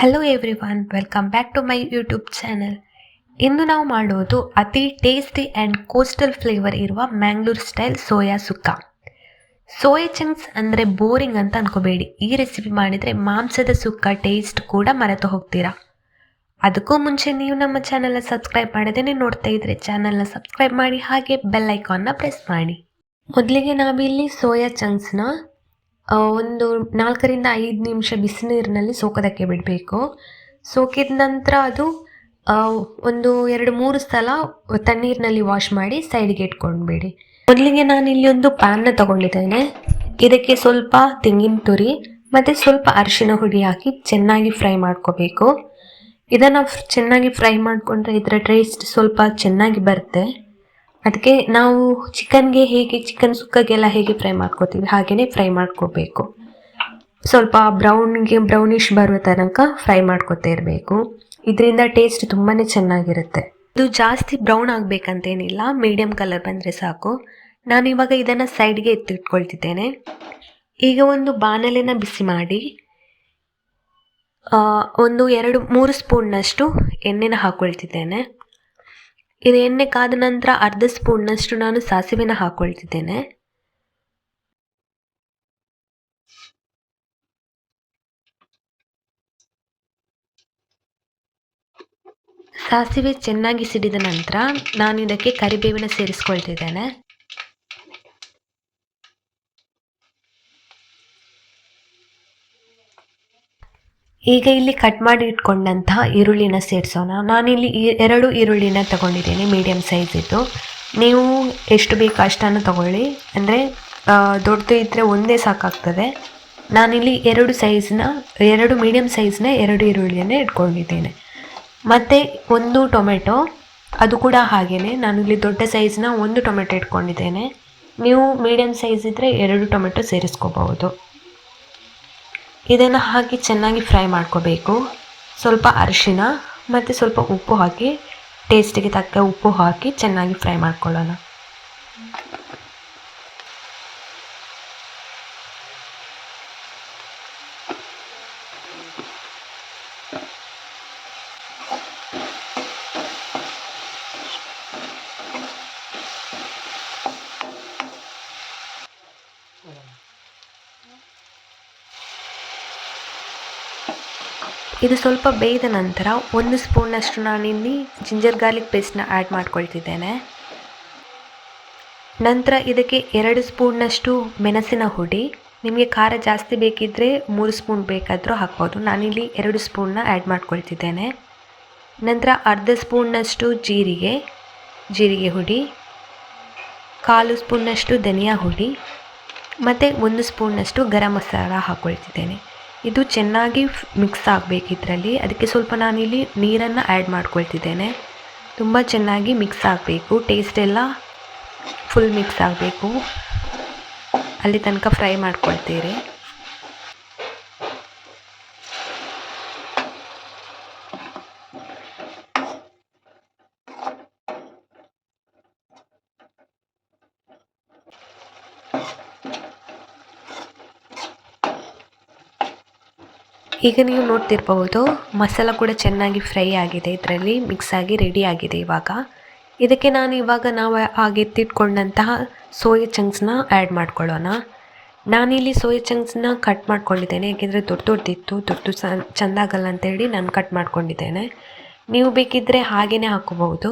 Hello everyone welcome back to my YouTube channel ಇಂದು ನಾವು ಮಾಡೋದು ಅತಿ ಟೇಸ್ಟಿ ಆ್ಯಂಡ್ ಕೋಸ್ಟಲ್ ಫ್ಲೇವರ್ ಇರುವ Mangalore style soya sukka. Soya chunks ಅಂದರೆ boring ಅಂತ ಅನ್ಕೋಬೇಡಿ. ಈ ರೆಸಿಪಿ ಮಾಡಿದರೆ ಮಾಂಸದ ಸುಕ್ಕ ಟೇಸ್ಟ್ ಕೂಡ ಮರೆತು ಹೋಗ್ತೀರಾ. ಅದಕ್ಕೂ ಮುಂಚೆ ನೀವು ನಮ್ಮ ಚಾನಲ್ನ ಸಬ್ಸ್ಕ್ರೈಬ್ ಮಾಡದೇನೆ ನೋಡ್ತಾ ಇದ್ರೆ ಚಾನಲ್ನ ಸಬ್ಸ್ಕ್ರೈಬ್ ಮಾಡಿ ಹಾಗೆ ಬೆಲ್ ಐಕಾನ್ನ ಪ್ರೆಸ್ ಮಾಡಿ. ಮೊದಲಿಗೆ ನಾವಿಲ್ಲಿ ಸೋಯಾ ಚಂಕ್ಸ್ನ ಒಂದು ನಾಲ್ಕರಿಂದ ಐದು ನಿಮಿಷ ಬಿಸಿನೀರಿನಲ್ಲಿ ಸೋಕೋದಕ್ಕೆ ಬಿಡಬೇಕು. ಸೋಕಿದ ನಂತರ ಅದು ಒಂದು ಎರಡು ಮೂರು ಸಲ ತಣ್ಣೀರಿನಲ್ಲಿ ವಾಶ್ ಮಾಡಿ ಸೈಡ್ಗೆ ಇಟ್ಕೊಂಡ್ಬೇಡಿ. ಮೊದಲಿಗೆ ನಾನಿಲ್ಲಿ ಒಂದು ಪ್ಯಾನ್ನ ತಗೊಂಡಿದ್ದೇನೆ. ಇದಕ್ಕೆ ಸ್ವಲ್ಪ ತೆಂಗಿನ ತುರಿ ಮತ್ತು ಸ್ವಲ್ಪ ಅರಿಶಿನ ಹುಡಿ ಹಾಕಿ ಚೆನ್ನಾಗಿ ಫ್ರೈ ಮಾಡ್ಕೋಬೇಕು. ಇದನ್ನು ಚೆನ್ನಾಗಿ ಫ್ರೈ ಮಾಡಿಕೊಂಡ್ರೆ ಇದರ ಟೇಸ್ಟ್ ಸ್ವಲ್ಪ ಚೆನ್ನಾಗಿ ಬರುತ್ತೆ. ಅದಕ್ಕೆ ನಾವು ಚಿಕನ್ಗೆ ಹೇಗೆ, ಚಿಕನ್ ಸುಕ್ಕಗೆಲ್ಲ ಹೇಗೆ ಫ್ರೈ ಮಾಡ್ಕೋತೀವಿ ಹಾಗೆಯೇ ಫ್ರೈ ಮಾಡ್ಕೋಬೇಕು. ಸ್ವಲ್ಪ ಬ್ರೌನ್ಗೆ, ಬ್ರೌನಿಷ್ ಬರುವ ತನಕ ಫ್ರೈ ಮಾಡ್ಕೋತಾ ಇರಬೇಕು. ಇದರಿಂದ ಟೇಸ್ಟ್ ತುಂಬಾ ಚೆನ್ನಾಗಿರುತ್ತೆ. ಇದು ಜಾಸ್ತಿ ಬ್ರೌನ್ ಆಗಬೇಕಂತೇನಿಲ್ಲ ಮೀಡಿಯಮ್ ಕಲರ್ ಬಂದರೆ ಸಾಕು. ನಾನು ಇವಾಗ ಇದನ್ನು ಸೈಡ್ಗೆ ಎತ್ತಿಟ್ಕೊಳ್ತಿದ್ದೇನೆ. ಈಗ ಒಂದು ಬಾಣಲೆನ ಬಿಸಿ ಮಾಡಿ ಒಂದು ಎರಡು, ಮೂರು ಸ್ಪೂನ್ನಷ್ಟು ಎಣ್ಣೆನ ಹಾಕ್ಕೊಳ್ತಿದ್ದೇನೆ ಇದು ಎಣ್ಣೆ ಕಾದ ನಂತರ ಅರ್ಧ ಸ್ಪೂನ್ನಷ್ಟು ನಾನು ಸಾಸಿವೆನ ಹಾಕ್ಕೊಳ್ತಿದ್ದೇನೆ ಸಾಸಿವೆ ಚೆನ್ನಾಗಿ ಸಿಡಿದ ನಂತರ ನಾನು ಇದಕ್ಕೆ ಕರಿಬೇವಿನ ಸೇರಿಸ್ಕೊಳ್ತಿದ್ದೇನೆ. ಈಗ ಇಲ್ಲಿ ಕಟ್ ಮಾಡಿ ಇಟ್ಕೊಂಡಂತಹ ಈರುಳ್ಳಿನ ಸೇರಿಸೋಣ. ನಾನಿಲ್ಲಿ ಎರಡು ಈರುಳ್ಳಿನ ತಗೊಂಡಿದ್ದೀನಿ ಮೀಡಿಯಮ್ ಸೈಜಿದ್ದು ನೀವು ಎಷ್ಟು ಬೇಕು ಅಷ್ಟನ್ನು ತಗೊಳ್ಳಿ. ಅಂದರೆ ದೊಡ್ಡದು ಇದ್ದರೆ ಒಂದೇ ಸಾಕಾಗ್ತದೆ. ನಾನಿಲ್ಲಿ ಎರಡು ಸೈಜ್ನ ಎರಡು ಮೀಡಿಯಮ್ ಸೈಜ್ನ ಎರಡು ಈರುಳ್ಳಿಯನ್ನು ಇಟ್ಕೊಂಡಿದ್ದೇನೆ. ಮತ್ತು ಒಂದು ಟೊಮೆಟೊ, ಅದು ಕೂಡ ಹಾಗೆಯೇ ನಾನಿಲ್ಲಿ ದೊಡ್ಡ ಸೈಜ್ನ ಒಂದು ಟೊಮೆಟೊ ಇಟ್ಕೊಂಡಿದ್ದೇನೆ. ನೀವು ಮೀಡಿಯಮ್ ಸೈಜ್ ಇದ್ದರೆ ಎರಡು ಟೊಮೆಟೊ ಸೇರಿಸ್ಕೋಬಹುದು. ಇದನ್ನು ಹಾಕಿ ಚೆನ್ನಾಗಿ ಫ್ರೈ ಮಾಡ್ಕೋಬೇಕು. ಸ್ವಲ್ಪ ಅರಿಶಿನ ಮತ್ತು ಸ್ವಲ್ಪ ಉಪ್ಪು ಹಾಕಿ ಟೇಸ್ಟಿಗೆ ತಕ್ಕ ಉಪ್ಪು ಹಾಕಿ ಚೆನ್ನಾಗಿ ಫ್ರೈ ಮಾಡ್ಕೊಳ್ಳೋಣ. ಇದು ಸ್ವಲ್ಪ ಬೇಯ್ದ ನಂತರ ಒಂದು ಸ್ಪೂನ್ನಷ್ಟು ನಾನಿಲ್ಲಿ ಜಿಂಜರ್ ಗಾರ್ಲಿಕ್ ಪೇಸ್ಟ್ನ ಆ್ಯಡ್ ಮಾಡ್ಕೊಳ್ತಿದ್ದೇನೆ. ನಂತರ ಇದಕ್ಕೆ ಎರಡು ಸ್ಪೂನ್ನಷ್ಟು ಮೆಣಸಿನ ಹುಡಿ. ನಿಮಗೆ ಖಾರ ಜಾಸ್ತಿ ಬೇಕಿದ್ದರೆ ಮೂರು ಸ್ಪೂನ್ ಬೇಕಾದರೂ ಹಾಕ್ಬೋದು. ನಾನಿಲ್ಲಿ ಎರಡು ಸ್ಪೂನ್ನ ಆ್ಯಡ್ ಮಾಡ್ಕೊಳ್ತಿದ್ದೇನೆ. ನಂತರ ಅರ್ಧ ಸ್ಪೂನ್ನಷ್ಟು ಜೀರಿಗೆ ಜೀರಿಗೆ ಹುಡಿ, ಕಾಲು ಸ್ಪೂನ್ನಷ್ಟು ಧನಿಯಾ ಹುಡಿ, ಮತ್ತು ಒಂದು ಸ್ಪೂನ್ನಷ್ಟು ಗರಂ ಮಸಾಲ ಹಾಕ್ಕೊಳ್ತಿದ್ದೇನೆ. ಇದು ಚೆನ್ನಾಗಿ ಮಿಕ್ಸ್ ಆಗಬೇಕು ಇದರಲ್ಲಿ ಅದಕ್ಕೆ ಸ್ವಲ್ಪ ನಾನಿಲ್ಲಿ ನೀರನ್ನು ಆ್ಯಡ್ ಮಾಡ್ಕೊಳ್ತಿದ್ದೇನೆ. ತುಂಬ ಚೆನ್ನಾಗಿ ಮಿಕ್ಸ್ ಆಗಬೇಕು. ಟೇಸ್ಟ್ ಎಲ್ಲ ಫುಲ್ ಮಿಕ್ಸ್ ಆಗಬೇಕು. ಅಲ್ಲಿ ತನಕ ಫ್ರೈ ಮಾಡ್ಕೊಳ್ತೀರಿ ಈಗ ನೀವು ನೋಡ್ತಿರ್ಬಹುದು, ಮಸಾಲ ಕೂಡ ಚೆನ್ನಾಗಿ ಫ್ರೈ ಆಗಿದೆ. ಇದರಲ್ಲಿ ಮಿಕ್ಸ್ ಆಗಿ ರೆಡಿ ಆಗಿದೆ ಇವಾಗ. ಇದಕ್ಕೆ ನಾನು ಇವಾಗ ನಾವು ಹಾಗೆ ಎತ್ತಿಟ್ಕೊಂಡಂತಹ ಸೋಯಾ ಚಂಕ್ಸ್ನ ಆ್ಯಡ್ ಮಾಡ್ಕೊಳ್ಳೋಣ. ನಾನಿಲ್ಲಿ ಸೋಯಾ ಚಂಕ್ಸ್ನ ಕಟ್ ಮಾಡ್ಕೊಂಡಿದ್ದೇನೆ. ಯಾಕೆಂದರೆ ದೊಡ್ಡ ದೊಡ್ಡದಿತ್ತು ದೊಡ್ಡ ಚೆಂದ ಆಗಲ್ಲ ಅಂತೇಳಿ ನಾನು ಕಟ್ ಮಾಡ್ಕೊಂಡಿದ್ದೇನೆ. ನೀವು ಬೇಕಿದ್ದರೆ ಹಾಗೇ ಹಾಕೋಬಹುದು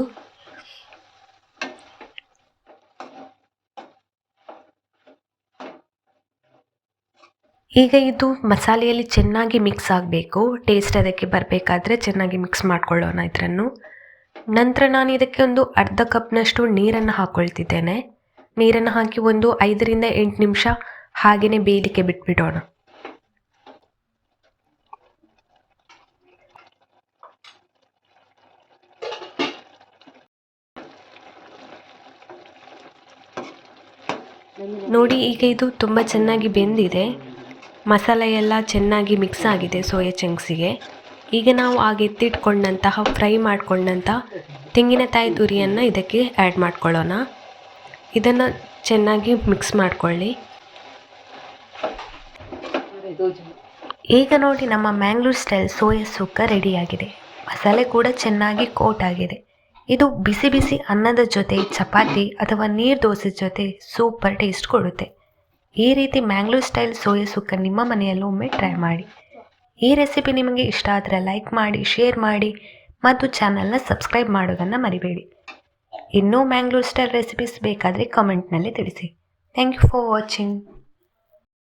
ಈಗ ಇದು ಮಸಾಲೆಯಲ್ಲಿ ಚೆನ್ನಾಗಿ ಮಿಕ್ಸ್ ಆಗಬೇಕು. ಟೇಸ್ಟ್ ಅದಕ್ಕೆ ಬರಬೇಕಾದ್ರೆ ಚೆನ್ನಾಗಿ ಮಿಕ್ಸ್ ಮಾಡ್ಕೊಳ್ಳೋಣ ಇದನ್ನು ನಂತರ ನಾನು ಇದಕ್ಕೆ ಒಂದು ಅರ್ಧ ಕಪ್ನಷ್ಟು ನೀರನ್ನು ಹಾಕ್ಕೊಳ್ತಿದ್ದೇನೆ ನೀರನ್ನು ಹಾಕಿ ಒಂದು ಐದರಿಂದ ಎಂಟು ನಿಮಿಷ ಹಾಗೆಯೇ ಬೇಯಲಿಕ್ಕೆ ಬಿಟ್ಬಿಡೋಣ. ನೋಡಿ, ಈಗ ಇದು ತುಂಬ ಚೆನ್ನಾಗಿ ಬೆಂದಿದೆ. ಮಸಾಲೆ ಎಲ್ಲ ಚೆನ್ನಾಗಿ ಮಿಕ್ಸ್ ಆಗಿದೆ ಸೋಯಾ ಚಂಕ್ಸಿಗೆ ಈಗ ನಾವು ಆಗ ಎತ್ತಿಟ್ಕೊಂಡಂತಹ ಫ್ರೈ ಮಾಡಿಕೊಂಡಂಥ ತೆಂಗಿನಕಾಯಿ ತುರಿಯನ್ನು ಇದಕ್ಕೆ ಆ್ಯಡ್ ಮಾಡ್ಕೊಳ್ಳೋಣ. ಇದನ್ನು ಚೆನ್ನಾಗಿ ಮಿಕ್ಸ್ ಮಾಡಿಕೊಳ್ಳಿ. ಈಗ ನೋಡಿ ನಮ್ಮ ಮ್ಯಾಂಗ್ಳೂರ್ ಸ್ಟೈಲ್ ಸೋಯಾ ಸುಕ್ಕ ರೆಡಿಯಾಗಿದೆ ಮಸಾಲೆ ಕೂಡ ಚೆನ್ನಾಗಿ ಕೋಟ್ ಆಗಿದೆ. ಇದು ಬಿಸಿ ಬಿಸಿ ಅನ್ನದ ಜೊತೆ, ಚಪಾತಿ ಅಥವಾ ನೀರು ದೋಸೆ ಜೊತೆ ಸೂಪರ್ ಟೇಸ್ಟ್ ಕೊಡುತ್ತೆ. ಈ ರೀತಿ ಮ್ಯಾಂಗ್ಳೂರ್ ಸ್ಟೈಲ್ ಸೋಯಾ ಸುಕ್ಕ ನಿಮ್ಮ ಮನೆಯಲ್ಲೂ ಒಮ್ಮೆ ಟ್ರೈ ಮಾಡಿ. ಈ ರೆಸಿಪಿ ನಿಮಗೆ ಇಷ್ಟ ಆದರೆ ಲೈಕ್ ಮಾಡಿ ಶೇರ್ ಮಾಡಿ ಮತ್ತು ಚಾನಲ್ನ ಸಬ್ಸ್ಕ್ರೈಬ್ ಮಾಡೋದನ್ನು ಮರಿಬೇಡಿ. ಇನ್ನೂ ಮ್ಯಾಂಗ್ಳೂರ್ ಸ್ಟೈಲ್ ರೆಸಿಪೀಸ್ ಬೇಕಾದರೆ ಕಮೆಂಟ್ನಲ್ಲಿ ತಿಳಿಸಿ. Thank you for watching